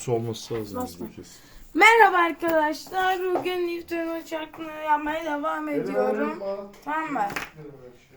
kutusu olması lazım Basma. bizde kesin. Merhaba arkadaşlar. Bugün Newton uçakını yapmaya devam ediyorum. Tamam mı?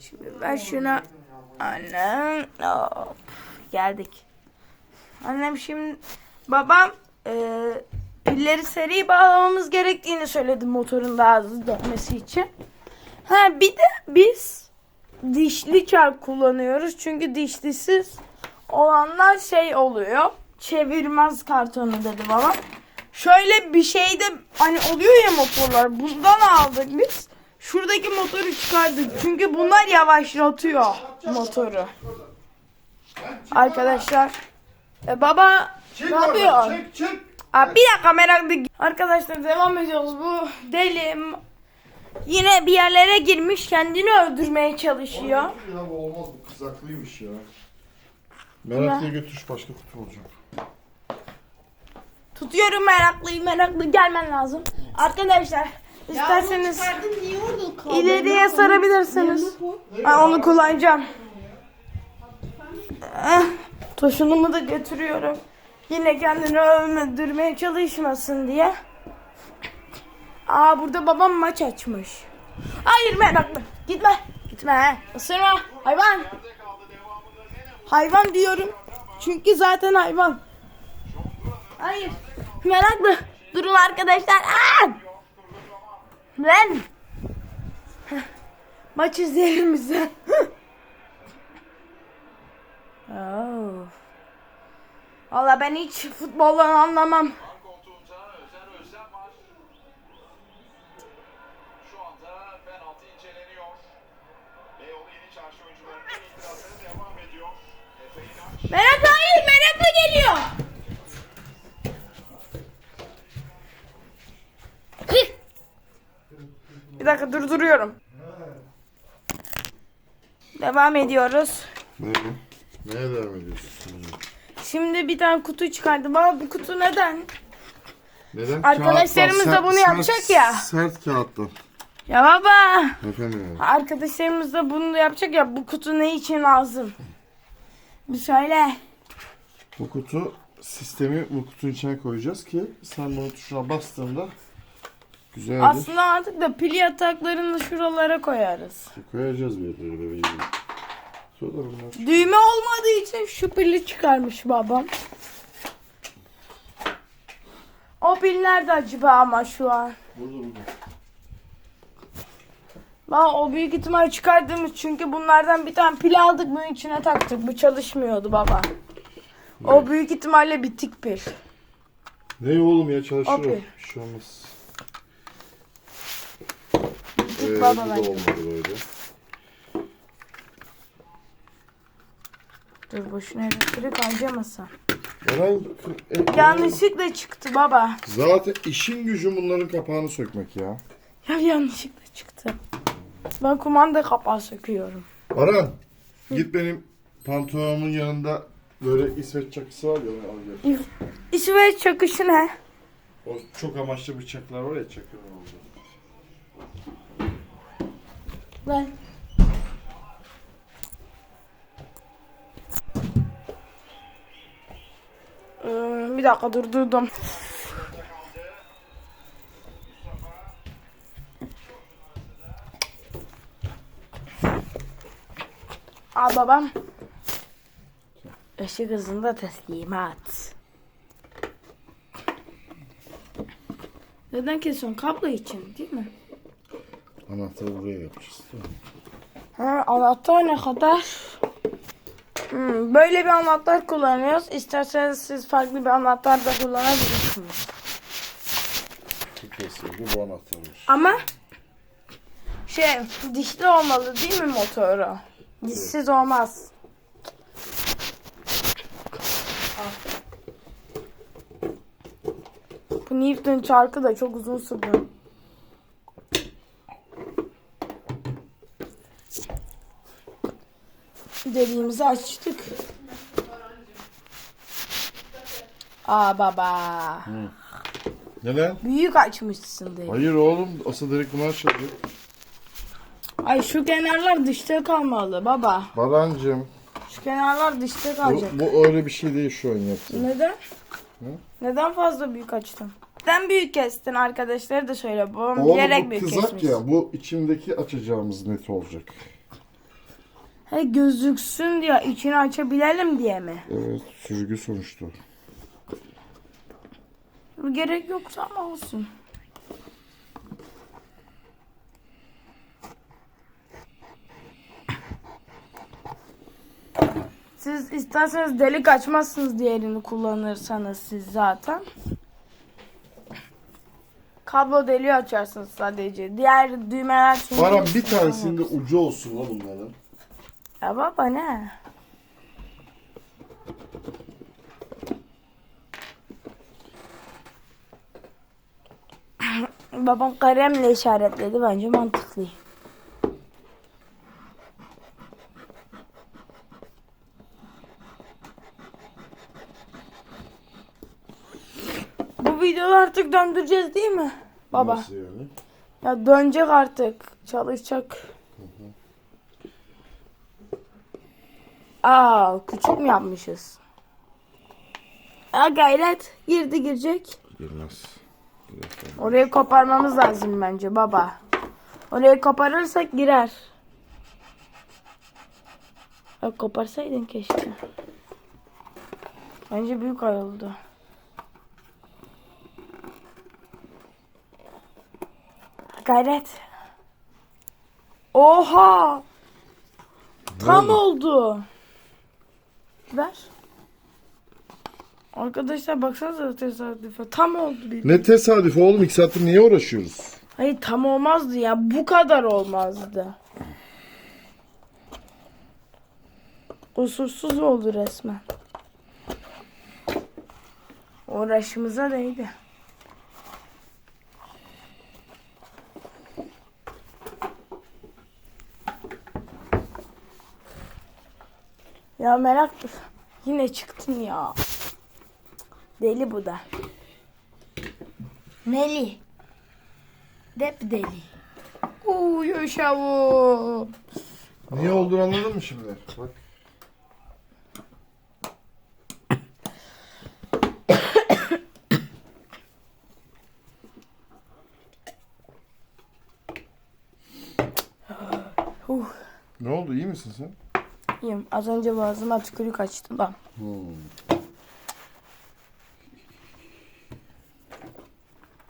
Şimdi ben şuna annem hop, geldik. Annem şimdi babam e, pilleri seri bağlamamız gerektiğini söyledi motorun daha hızlı dönmesi için. Ha bir de biz dişli çark kullanıyoruz. Çünkü dişlisiz olanlar şey oluyor. Çevirmez kartonu dedi babam. Şöyle bir şey de hani oluyor ya motorlar. Bundan aldık biz. Şuradaki motoru çıkardık. Çünkü bunlar yavaşlatıyor motoru. Arkadaşlar. E baba Çık ne yapıyor? Çık çık. Abi bir dakika meraklı. Arkadaşlar devam ediyoruz. Bu deli yine bir yerlere girmiş kendini öldürmeye çalışıyor. Ya bu olmaz bu kızaklıymış ya. Meraklıya götür başka kutu olacak. Tutuyorum meraklıyı meraklı gelmen lazım. Arkadaşlar isterseniz ileriye sarabilirsiniz. Ben onu kullanacağım. Eh, Toşunumu da götürüyorum. Yine kendini öldürmeye çalışmasın diye. Aa burada babam maç açmış. Hayır meraklı. Gitme. Gitme. Isırma. Hayvan. Hayvan diyorum. Çünkü zaten hayvan. Hayır. Meraklı. Durun arkadaşlar. Aa! Heh. Maç izleyelim bize. oh. Valla ben hiç futboldan anlamam. koltuğunda Özer Özlem var. Bir dakika durduruyorum. Devam ediyoruz. Ne? Neye devam ediyorsun? şimdi? Bir tane kutu çıkardım. Baba bu kutu neden? Neden? Arkadaşlarımız Kağıttan, da bunu sert- yapacak sert- ya. Sert kağıttan. Ya baba. Efendim. Arkadaşlarımız da bunu yapacak ya. Bu kutu ne için lazım? Bir söyle. Bu kutu sistemi bu kutunun içine koyacağız ki sen bunu tuşuna bastığında güzeldir. Aslında artık da pil yataklarını şuralara koyarız. Koyacağız bir yerlere bebeğim. Sonra bunlar. Düğme olmadığı için şu pili çıkarmış babam. O pil nerede acaba ama şu an? Burada burada. Lan o büyük ihtimal çıkardığımız çünkü bunlardan bir tane pil aldık bunun içine taktık. Bu çalışmıyordu baba. O büyük ihtimalle bitik pil. Ne oğlum ya çalışır o. Okey. Bir şey olmaz. Ee, baba bu da olmadı böyle. Dur boşuna elektrik harcamasam. Eren, e, Yanlışlıkla çıktı baba. Zaten işin gücü bunların kapağını sökmek ya. Ya yanlışlıkla çıktı. Ben kumanda kapağı söküyorum. Baran git benim pantolonumun yanında böyle İsveç çakısı var ya onu al gel. İsveç çakışı ne? O çok amaçlı bıçaklar var ya çakılar oldu. Ben. Ee, bir dakika durdurdum. Aa babam. Işık hızında teslimat. Neden kesiyorsun? Kablo için değil mi? Anahtarı buraya mi? Ha, anahtar ne kadar? Hmm, böyle bir anahtar kullanıyoruz. İsterseniz siz farklı bir anahtar da kullanabilirsiniz. Kesildi bu anahtar var. Ama şey dişli olmalı değil mi motoru? Dişsiz olmaz. Bu Newton çarkı da çok uzun sürdü. Deliğimizi açtık. Aa baba. Neden? Büyük açmışsın deliği. Hayır oğlum asıl direkt bunlar çalacak. Ay şu kenarlar dışta kalmalı baba. Barancım Şu kenarlar dışta bu, kalacak. bu öyle bir şey değil şu an yaptığın. Neden? Neden fazla büyük açtın? Neden büyük kestin arkadaşları da söyle. Babam Oğlum bilerek bu büyük kızak kesmiş. ya. Bu içindeki açacağımız net olacak. He gözüksün diye içini açabilelim diye mi? Evet sürgü sonuçta. Gerek yoksa ama olsun. Siz isterseniz delik açmazsınız diğerini kullanırsanız siz zaten. Kablo deliği açarsınız sadece. Diğer düğmeler çünkü... Baran bir tanesinde ucu olsun la bunların. Ya baba ne? Babam kalemle işaretledi bence mantıklı. Bu videoyu artık döndüreceğiz değil mi? Baba. Nasıl yani? Ya dönecek artık. Çalışacak. Aa, küçük mü yapmışız? Ya gayret. Girdi girecek. Girmez. Orayı koparmamız lazım bence baba. Orayı koparırsak girer. Ya koparsaydın keşke. Bence büyük ay oldu. Gayret. Oha! Tam oldu. Ver. Arkadaşlar baksanıza tesadüfe. Tam oldu bir. Ne tesadüf oğlum iki saattir niye uğraşıyoruz? Hayır tam olmazdı ya. Bu kadar olmazdı. Kusursuz oldu resmen. Uğraşımıza değdi. Ya merak yine çıktın ya. Deli bu da. Meli. Dep deli. Uuu yaşavum. Niye olduğunu anladın mı şimdi? Bak. Ne oldu iyi misin sen? İyiyim. Az önce boğazıma tükürük açtım. Bak.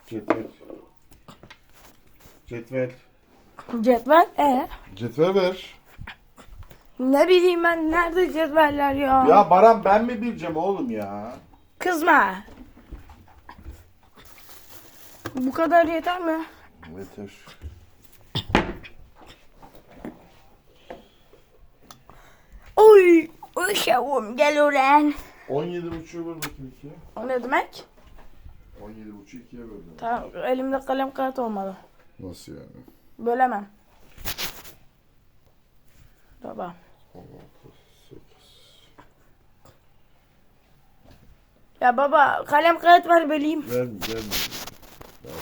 Cetvel. Cetvel. Cetvel e Cetvel ver. Ne bileyim ben nerede cetveller ya? Ya Baran ben mi bileceğim oğlum ya? Kızma. Bu kadar yeter mi? Yeter. Uşağım gel ulan. 17 buçuğu böl bakayım ikiye. O ne demek? 17 buçuğu ikiye böldüm. Tamam elimde kalem kağıt olmalı. Nasıl yani? Bölemem. Baba. 16, 8. Ya baba kalem kağıt ver böleyim. Verme verme. Ver.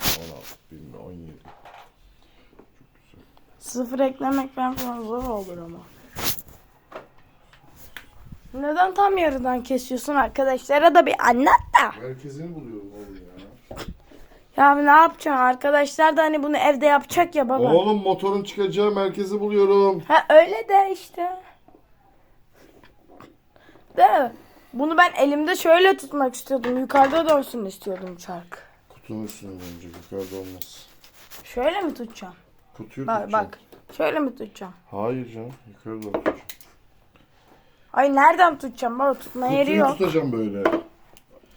16, bilme 17. Sıfır eklemek ben falan zor olur ama. Neden tam yarıdan kesiyorsun arkadaşlara da bir anlat da. Merkezini buluyorum oğlum ya. Ya ne yapacaksın arkadaşlar da hani bunu evde yapacak ya baba. Oğlum motorun çıkacağı merkezi buluyorum. Ha öyle de işte. De bunu ben elimde şöyle tutmak istiyordum. Yukarıda dönsün istiyordum çark. Kutunun üstüne dönecek yukarıda olmaz. Şöyle mi tutacağım? Kutuyu Bak tutacağım. bak. Şöyle mi tutacağım? Hayır canım yukarı doğru tutacağım. Ay nereden tutacağım baba tutma yeri Kutuyu yok. tutacağım böyle.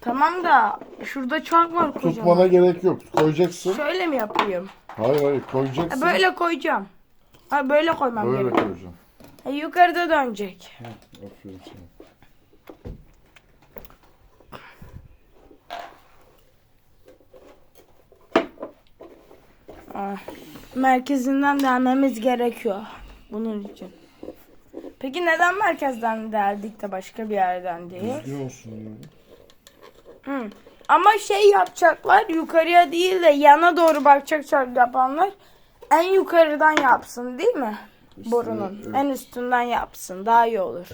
Tamam da şurada çark var kocaman. Tutmana gerek yok. Koyacaksın. Şöyle mi yapayım? Hayır hayır Ha, koyacaksın. Böyle koyacağım. Ha, böyle koymam Böyle gerekiyor. koyacaksın. Ha, yukarıda dönecek. Aferin sana. Ah, Merkezinden delmemiz gerekiyor. Bunun için. Peki neden merkezden deldik de başka bir yerden değil? Düzgün olsun diyorum. Hı. Ama şey yapacaklar yukarıya değil de yana doğru bakacak çark yapanlar en yukarıdan yapsın değil mi? Üstüne, Borunun evet. en üstünden yapsın daha iyi olur.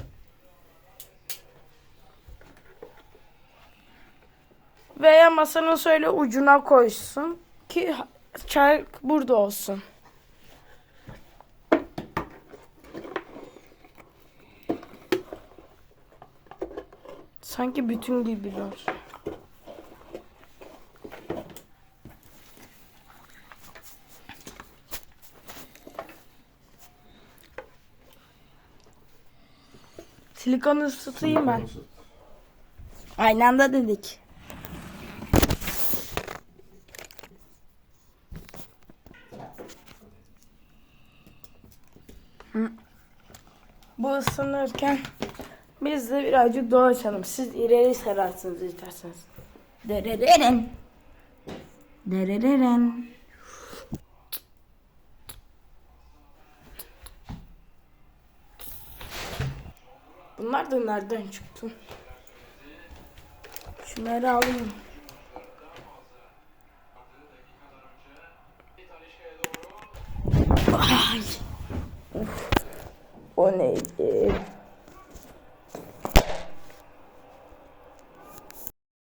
Veya masanın şöyle ucuna koysun ki çay burada olsun. Sanki bütün gibiler. Silikonu ısıtayım ben. Aynı anda dedik. Bu ısınırken biz de birazcık dolaşalım. Siz ileri sararsınız isterseniz. Derereren. Derereren. Bunlar da nereden çıktı? Şunları alayım. Ay. Of. O neydi?